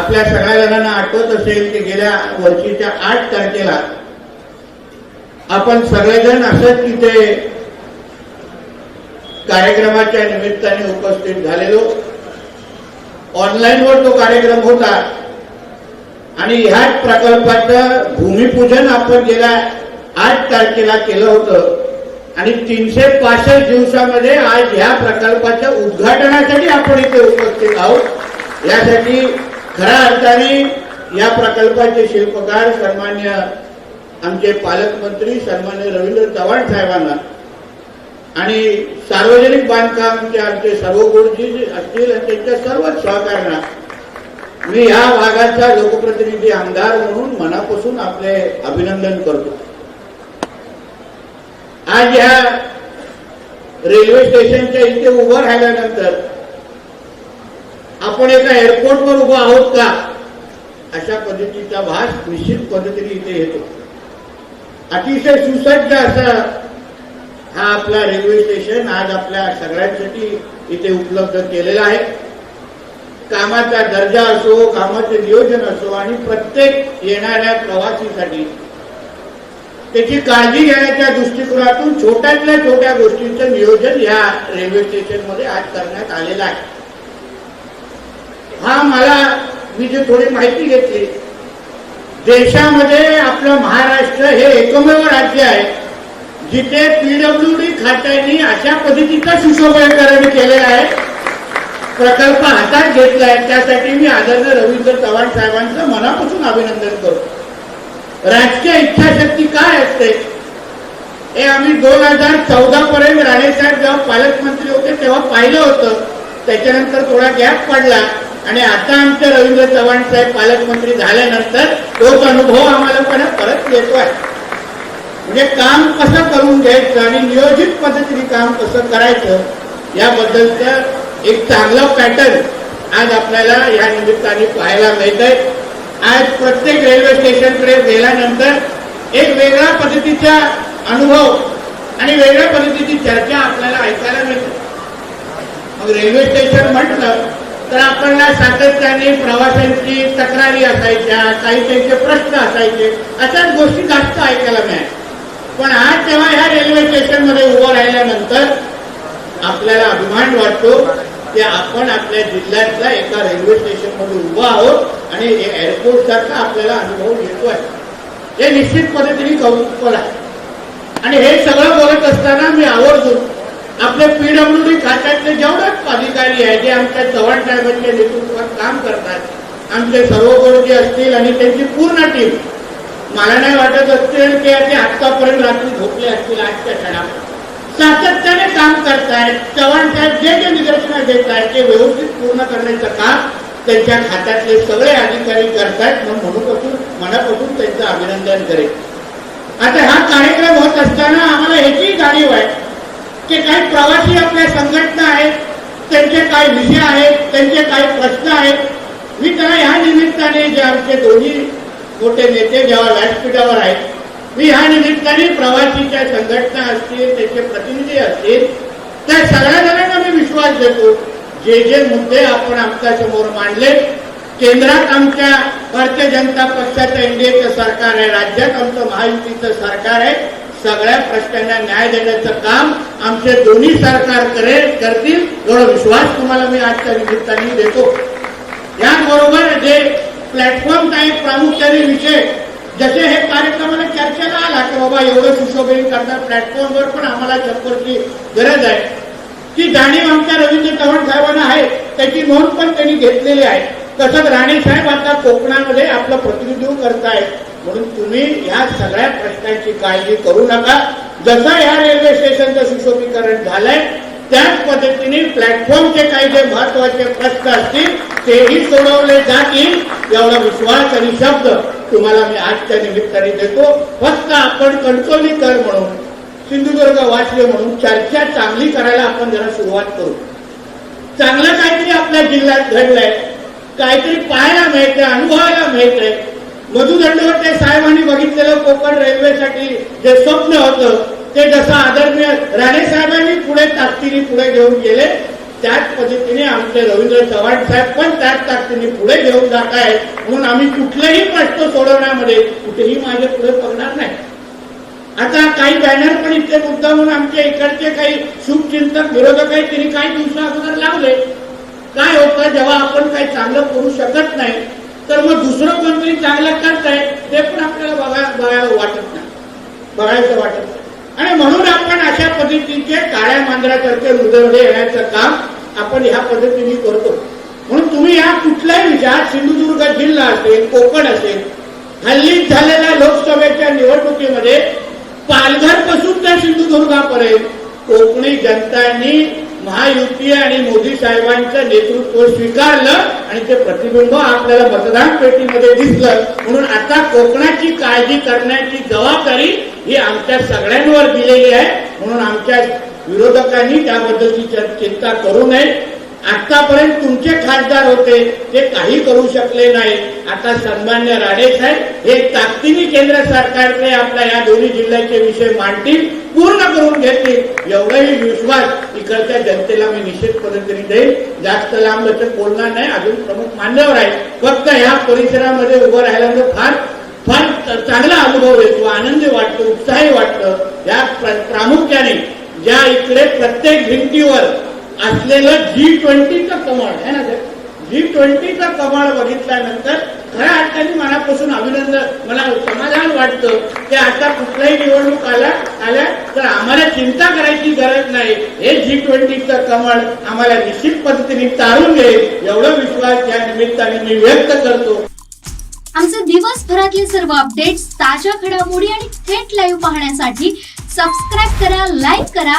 आपल्या सगळ्या जणांना आठवत असेल की गेल्या वर्षीच्या आठ तारखेला आपण सगळेजण असंच तिथे कार्यक्रमाच्या निमित्ताने उपस्थित झालेलो. ऑनलाईनवर तो कार्यक्रम होता. आणि ह्याच प्रकल्पाचं भूमिपूजन आपण गेल्या आठ तारखेला केलं होतं. आणि तीनशे पासष्ट दिवसामध्ये आज ह्या प्रकल्पाच्या उद्घाटनासाठी आपण इथे उपस्थित आहोत. यासाठी खऱ्या अर्थाने या प्रकल्पाचे शिल्पकार सन्मान्य आमचे पालकमंत्री सन्मान्य रवींद्र चव्हाण साहेबांना आणि सार्वजनिक बांधकामचे आमचे सर्व गुरुजी असतील त्यांच्या सर्वच सहकार्यांना मी या भागाचा लोकप्रतिनिधी आमदार म्हणून मनापासून आपले अभिनंदन करतो. आज या रेल्वे स्टेशनच्या इथे उभं राहिल्यानंतर आपण एका एअरपोर्टवर उभा आहोत का? अशा पद्धतीचा भास निश्चित पद्धतीने इथे येतो. अतिशय सुसज्ज असा हा आपला रेल्वे स्टेशन आज आपल्या सगळ्यांसाठी इथे उपलब्ध केलेला आहे. कामाचा दर्जा असो कामाचे नियोजन असो आणि प्रत्येक येणाऱ्या प्रवासीसाठी त्याची काळजी घेण्याच्या दृष्टिकोनातून छोट्यातल्या छोट्या गोष्टींचं नियोजन या रेल्वे स्टेशनमध्ये आज करण्यात आलेलं आहे. हा मला मी जे थोडी माहिती घेतली. देशामध्ये आपलं महाराष्ट्र हे एकमेव राज्य आहे जिथे पीडब्ल्यू डी खात्याने अशा पद्धतीचं सुशोभीकरण केलेलं आहे. प्रकल्प हातात घेतलाय त्यासाठी मी आदरणीय रवींद्र चव्हाण साहेबांचं मनापासून अभिनंदन करतो. राजकीय इच्छाशक्ती काय असते? हे आम्ही दोन हजार चौदा पर्यंत राणेसाहेब जेव्हा पालकमंत्री होते तेव्हा पाहिलं होतं. त्याच्यानंतर थोडा गॅप पडला. आणि आता आमचे रवींद्र चव्हाण साहेब पालकमंत्री झाल्यानंतर तोच अनुभव आम्हाला पण परत येतोय म्हणजे काम कसं करून घ्यायचं आणि नियोजित पद्धतीने काम कसं करायचं याबद्दलचं एक चांगलं पॅटर्न आज आपल्याला या निमित्ताने पाहायला मिळत आहे आज प्रत्येक रेल्वे स्टेशनकडे गेल्यानंतर एक वेगळ्या पद्धतीचा अनुभव आणि वेगळ्या पद्धतीची चर्चा आपल्याला ऐकायला मिळते. मग रेल्वे स्टेशन म्हटलं तर आपल्याला सातत्याने प्रवाशांची तक्रारी असायच्या काही त्यांचे प्रश्न असायचे अशाच गोष्टी जास्त ऐकायला मिळाल्या. पण आज तेव्हा ह्या रेल्वे स्टेशनमध्ये उभं राहिल्यानंतर आपल्याला अभिमान वाटतो की आपण आपल्या जिल्ह्यातल्या एका रेल्वे स्टेशनमध्ये उभं आहोत आणि एअरपोर्ट सारखा आपल्याला अनुभव येतोय हे निश्चित पद्धतीने कौतुक आहे. आणि हे सगळं बोलत असताना मी आवर्जून आपले पीडब्ल्यूडी खात्यातले जेवढेच अधिकारी आहे जे आमच्या चव्हाण साहेबांच्या नेतृत्वात काम करतात आमचे सर्व गुरुजी असतील आणि त्यांची पूर्ण टीम मला नाही वाटत असतील की ते आत्तापर्यंत रात्री झोपले असतील आजच्या क्षणात सातत्याने काम करतायत चव्हाण साहेब जे जे निदर्शनं देत आहेत ते व्यवस्थित पूर्ण करण्याचं काम त्यांच्या खात्यातले सगळे अधिकारी करतायत म्हणून मनापासून मनापासून त्यांचं अभिनंदन करेल आता हा कार्यक्रम होत असताना आम्हाला ह्याची जाणीव आहे ते काही प्रवासी आपल्या संघटना आहेत त्यांचे काही विषय आहेत त्यांचे काही प्रश्न आहेत मी त्याला ह्या निमित्ताने जे आमचे दोन्ही मोठे नेते जेव्हा व्यासपीठावर आहेत मी ह्या निमित्ताने प्रवासीच्या संघटना असतील त्याचे प्रतिनिधी असतील त्या सगळ्या जणांना मी विश्वास देतो. जे जे मुद्दे आपण आमच्यासमोर मांडले केंद्रात आमच्या भारतीय जनता पक्षाचं एनडीएचं सरकार आहे राज्यात आमचं महायुतीचं सरकार आहे सगळ्या प्रश्नांना न्याय देण्याचं काम आमचे दोन्ही सरकार करेल करतील एवढा विश्वास तुम्हाला मी आजच्या निमित्ताने देतो. याचबरोबर जे प्लॅटफॉर्म एक प्रामुख्याने विषय जसे हे कार्यक्रमाला चर्चेला आला की बाबा एवढं सुशोभन करणार प्लॅटफॉर्मवर पण आम्हाला चक्करची गरज आहे. ती जाणीव आमच्या रवींद्र चव्हाण साहेबांना आहे त्याची नोंद पण त्यांनी घेतलेली आहे. तसंच राणे साहेब आता कोकणामध्ये आपलं प्रतिनिधित्व करतायत. म्हणून तुम्ही या सगळ्या प्रश्नांची काळजी करू नका. जसं या रेल्वे स्टेशनचं सुशोभीकरण झालंय त्याच पद्धतीने प्लॅटफॉर्मचे काही जे महत्त्वाचे प्रश्न असतील तेही सोडवले जातील. एवढा विश्वास आणि शब्द तुम्हाला मी आजच्या निमित्ताने देतो. फक्त आपण कणकवलीकर म्हणून सिंधुदुर्ग वाचले म्हणून चर्चा चांगली करायला आपण जरा सुरुवात करू. चांगलं काहीतरी आपल्या जिल्ह्यात घडलंय. काहीतरी पाहायला मिळतंय अनुभवायला मिळतंय. मधु दंडवते साहेबांनी बघितलेलं कोकण रेल्वेसाठी जे स्वप्न होतं ते जसं आदरणीय राणे साहेबांनी पुढे ताकदीने पुढे घेऊन गेले त्याच पद्धतीने आमचे रवींद्र चव्हाण साहेब पण त्याच ताकदीने पुढे घेऊन जात आहेत. म्हणून आम्ही कुठलेही प्रश्न सोडवण्यामध्ये कुठेही माझे पुढे पडणार नाही. आता काही बॅनर पण इथे मुद्दा म्हणून आमच्या इकडचे काही शुभचिंतक विरोधक आहेत त्यांनी काही दिवसा अगोदर लावले. काय होतं जेव्हा आपण काही चांगलं करू शकत नाही तर मग दुसरं कोणतरी चांगलं करताय ते पण आपल्याला बघा बघायला वाटत नाही. बघायचं वाटत नाही. आणि म्हणून आपण अशा पद्धतीचे काळ्या मांजरातर्फे हृदय येण्याचं काम आपण ह्या पद्धतीने करतो. म्हणून तुम्ही या कुठल्याही विचार सिंधुदुर्ग जिल्हा असेल कोकण असेल हल्ली झालेल्या लोकसभेच्या निवडणुकीमध्ये पालघरपासून तर सिंधुदुर्गापर्यंत कोकणी जनतांनी महायुती आणि मोदी साहेबांचं नेतृत्व स्वीकारलं आणि ते प्रतिबिंब आपल्याला मतदान पेटीमध्ये दिसलं. म्हणून आता कोकणाची काळजी करण्याची जबाबदारी ही आमच्या सगळ्यांवर दिलेली आहे. म्हणून आमच्या विरोधकांनी त्याबद्दलची चिंता करू नये. आतापर्यंत तुमचे खासदार होते ते काही करू शकले नाही. आता सन्मान्य राणे साहेब हे ताकदीने केंद्र सरकारने आपल्या या दोन्ही जिल्ह्याचे विषय मांडतील पूर्ण करून घेतील. एवढाही विश्वास इकडच्या जनतेला मी निश्चितपणे पद्धतीने देईल जास्त लांब तर बोलणार नाही अजून प्रमुख मान्यवर आहे फक्त ह्या परिसरामध्ये उभं राहिल्यामुळे फार फार चांगला अनुभव येतो आनंदी वाटतो उत्साही वाटतं. या प्रामुख्याने ज्या इकडे प्रत्येक भिंतीवर असलेलं जी ट्वेंटीचं कमळ आहे ना जी ट्वेंटीचं कमळ बघितल्यानंतर खऱ्या अर्थाने मनापासून अभिनंदन. मला समाधान वाटतं की आता कुठल्याही निवडणूक आल्या आल्या तर आम्हाला चिंता करायची गरज नाही. हे जी ट्वेंटीचं कमळ आम्हाला निश्चित पद्धतीने तारून घेईल एवढा विश्वास या निमित्ताने मी व्यक्त करतो. आमचे दिवसभरातले सर्व अपडेट्स ताज्या घडामोडी आणि थेट लाईव्ह पाहण्यासाठी सबस्क्राईब करा लाईक करा